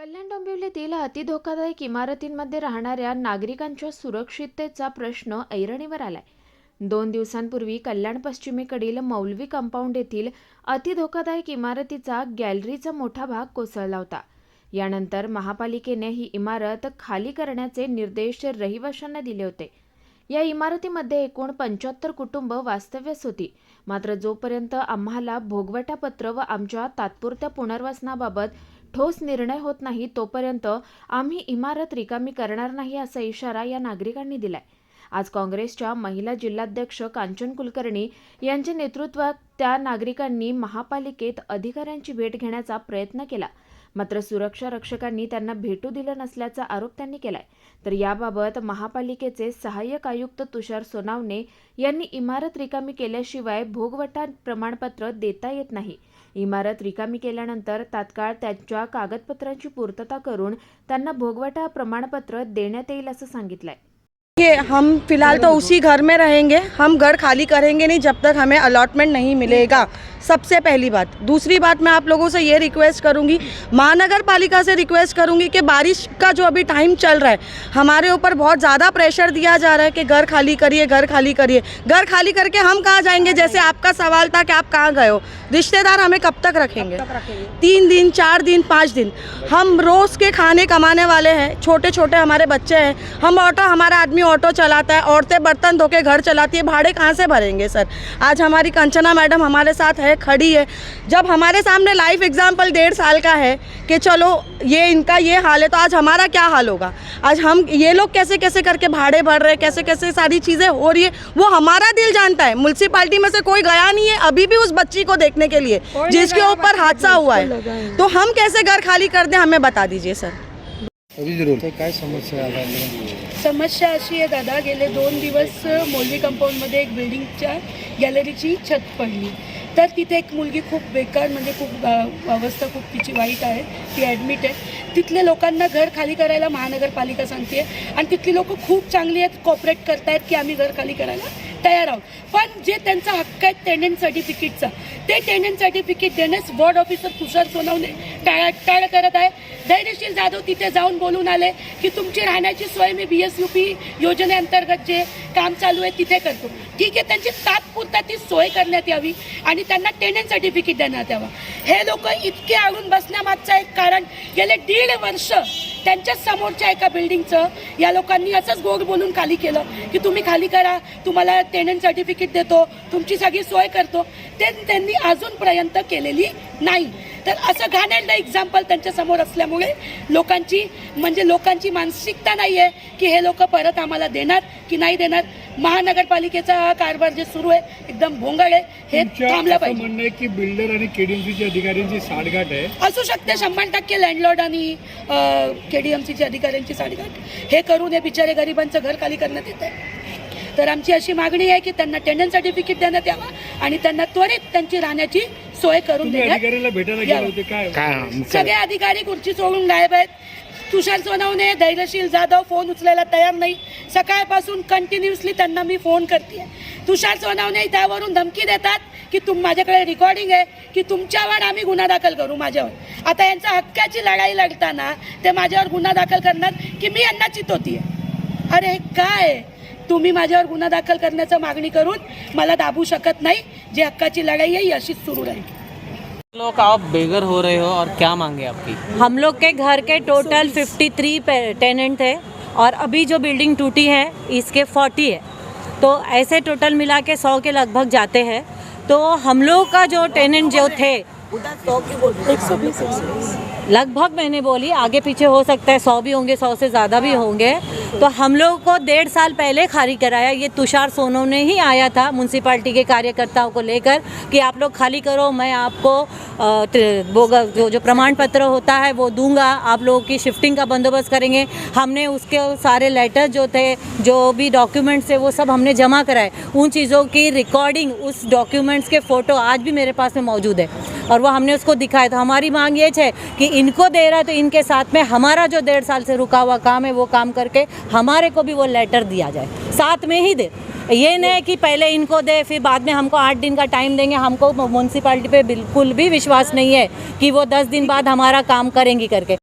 कल्याण डोंबिवलीतील अतिधोकादायक इमारतींमध्ये राहणाऱ्या नागरिकांच्या सुरक्षिततेचा प्रश्न ऐरणीवर आलाय. दोन दिवसांपूर्वी कल्याण पश्चिमेकडील मौलवी कंपाऊंड येथील अतिधोकादायक इमारतीचा गॅलरीचा मोठा भाग कोसळला होता. यानंतर महापालिकेने ही इमारत खाली करण्याचे निर्देश रहिवाशांना दिले होते. या इमारतीमध्ये एकूण पंच्याहत्तर कुटुंब वास्तव्यास होती. मात्र जोपर्यंत आम्हाला भोगवटापत्र व आमच्या तात्पुरत्या पुनर्वसनाबाबत ठोस निर्णय होत नाही तोपर्यंत आम्ही इमारत रिकामी करणार नाही असा इशारा या नागरिकांनी दिलाय. आज काँग्रेसच्या महिला जिल्हाध्यक्ष कांचन कुलकर्णी यांच्या नेतृत्वात त्या नागरिकांनी महापालिकेत अधिकाऱ्यांची भेट घेण्याचा प्रयत्न केला. मात्र सुरक्षा रक्षकांनी त्यांना भेटू दिलं नसल्याचा आरोप त्यांनी केलाय. तर याबाबत महापालिकेचे सहाय्यक आयुक्त तुषार सोनावणे यांनी इमारत रिकामी केल्याशिवाय भोगवटा प्रमाणपत्र देता येत नाही. इमारत रिकामी केल्यानंतर तात्काळ त्यांच्या कागदपत्रांची पूर्तता करून त्यांना भोगवटा प्रमाणपत्र देण्यात येईल असं सांगितलंय. ये हम फिलहाल तो उसी घर में रहेंगे. हम घर खाली करेंगे नहीं जब तक हमें अलॉटमेंट नहीं मिलेगा. सबसे पहली बात। दूसरी बात मैं आप लोगों से ये रिक्वेस्ट करूँगी महानगर पालिका से रिक्वेस्ट करूँगी कि बारिश का जो अभी टाइम चल रहा है हमारे ऊपर बहुत ज़्यादा प्रेशर दिया जा रहा है कि घर खाली करिए घर खाली करिए। घर खाली करके हम कहाँ जाएँगे? जैसे आपका सवाल था कि आप कहाँ गए हो। रिश्तेदार हमें कब तक रखेंगे? तीन दिन चार दिन पाँच दिन। हम रोज़ के खाने कमाने वाले हैं। छोटे छोटे हमारे बच्चे हैं। हम ऑटो हमारा आदमी ऑटो चलाता है। औरतें बर्तन धो के घर चलाती है। भाड़े कहाँ से भरेंगे सर? आज हमारी कंचना मैडम हमारे साथ है। खड़ी है। जब हमारे सामने लाइफ एग्ज़ाम्पल डेढ़ साल का है कि चलो ये इनका ये हाल है तो आज हमारा क्या हाल होगा? आज हम ये लोग कैसे कैसे करके भाड़े भर रहे हैं कैसे कैसे सारी चीज़ें हो रही है वो हमारा दिल जानता है। म्यूनसिपाली में से कोई गया नहीं है अभी भी उस बच्ची को देखने के लिए जिसके ऊपर हादसा हुआ है। तो हम कैसे घर खाली कर दें हमें बता दीजिए सर। अभी ते काय समस्या समस्या अशी आहे दादा गेले दोन दिवस मोलवी कंपाऊंडमध्ये एक बिल्डिंगच्या गॅलरीची छत पडली. तर तिथे एक मुलगी खूप बेकार म्हणजे खूप अवस्था खूप तिची वाईट आहे. ती ॲडमिट आहे. तिथल्या लोकांना घर खाली करायला महानगरपालिका सांगते आणि तिथली लोक खूप चांगली आहेत कॉपरेट करतायत की आम्ही घर खाली करायला तयार आहोत. पण जे त्यांचा हक्क आहे टेनंट सर्टिफिकेटचा ते टेनंट सर्टिफिकेट देण्यास वॉर्ड ऑफिसर तुषार सोनवणे टाळाटाळ करत आहे. धैर्यशील जाधव तिथे जाऊन बोलून आले की तुमची राहण्याची सोय मी बी एस यू पी योजनेअंतर्गत जे काम चालू आहे तिथे करतो. ठीक आहे त्यांची तात्पुरता ती सोय करण्यात यावी आणि त्यांना टेनंट सर्टिफिकेट देण्यात यावं. हे लोक इतके आळून बसण्यामागचं एक कारण गेले दीड वर्ष त्यांच्या समोरच्या एका बिल्डिंगचं या लोकांनी असंच गोड बोलून खाली केलं की तुम्ही खाली करा तुम्हाला टेनंट सर्टिफिकेट देतो तुमची सगळी सोय करतो. ते त्यांनी अजूनपर्यंत केलेली नाही. तर असं घाणेरडं एक्झाम्पल त्यांच्यासमोर असल्यामुळे लोकांची म्हणजे लोकांची मानसिकता नाही आहे की हे लोक परत आम्हाला देणार की नाही देणार. महानगरपालिकेचा हा कारभार जे सुरू आहे एकदम भोंगळ आहे. हे थांबलं असं पाहिजे. म्हणणं आहे की बिल्डर आणि केडीएमसीच्या अधिकाऱ्यांची साठगाठ आहे? असू शकते शंभर टक्के लँडलॉर्ड आणि के डी एम सीच्या अधिकाऱ्यांची साडेगाठ हे करून हे बिचारे गरिबांचं घर खाली करण्यात येत आहे तर आमची अशी मागणी आहे की त्यांना टेंडन सर्टिफिकेट देण्यात यावं आणि त्यांना त्वरित त्यांची राहण्याची सोय करून देण्यात सगळे अधिकारी खुर्ची सोडून गायब आहेत. तुषार सोनवणे धैर्यशील जाधव फोन उचलायला तयार नाही. सकाळपासून कंटिन्युअसली त्यांना मी फोन करते तुषार सोनवणे त्यावरून धमकी देतात की तुम माझ्याकडे रेकॉर्डिंग आहे की तुमच्यावर आम्ही गुन्हा दाखल करू माझ्यावर. आता यांचा हक्काची लढाई लढताना ते माझ्यावर गुन्हा दाखल करणार की मी यांना चितवतीये? अरे हे काय? तुम्ही माझ्यावर गुन्हा दाखल करण्याचं मागणी करून मला दाबू शकत नाही. जी हक्काची लढाई आहे ही अशीच सुरू राहील. लोग आप बेघर हो रहे हो और क्या मांगे आपकी? हम लोग के घर के टोटल 53 टेनेंट थे और अभी जो बिल्डिंग टूटी है इसके 40 है। तो ऐसे टोटल मिला के 100 के लगभग जाते हैं। तो हम लोग का जो टेनेंट जो थे लगभग मैंने बोली, आगे पीछे हो सकता है, सौ भी होंगे, सौ से ज़्यादा भी होंगे। तो हम लोग को डेढ़ साल पहले खाली कराया। ये तुषार सोनू ने ही आया था म्यूनसिपाल्टी के कार्यकर्ताओं को लेकर कि आप लोग खाली करो, मैं आपको वो जो जो प्रमाण पत्र होता है, वो दूँगा। आप लोगों की शिफ्टिंग का बंदोबस्त करेंगे। हमने उसके सारे लेटर जो थे, जो भी डॉक्यूमेंट्स थे, वो सब हमने जमा कराए। उन चीज़ों की रिकॉर्डिंग उस डॉक्यूमेंट्स के फ़ोटो आज भी मेरे पास में मौजूद है। और वो हमने उसको दिखाया था। हमारी मांग ये है कि इनको दे रहा है तो इनके साथ में हमारा जो डेढ़ साल से रुका हुआ काम है, वो काम करके हमारे को भी वो लेटर दिया जाए। साथ में ही दे। ये नहीं कि पहले इनको दे, फिर बाद में हमको आठ दिन का टाइम देंगे। हमको म्यूनसिपाल्टी पे बिल्कुल भी विश्वास नहीं है कि वो दस दिन बाद हमारा काम करेंगी करके।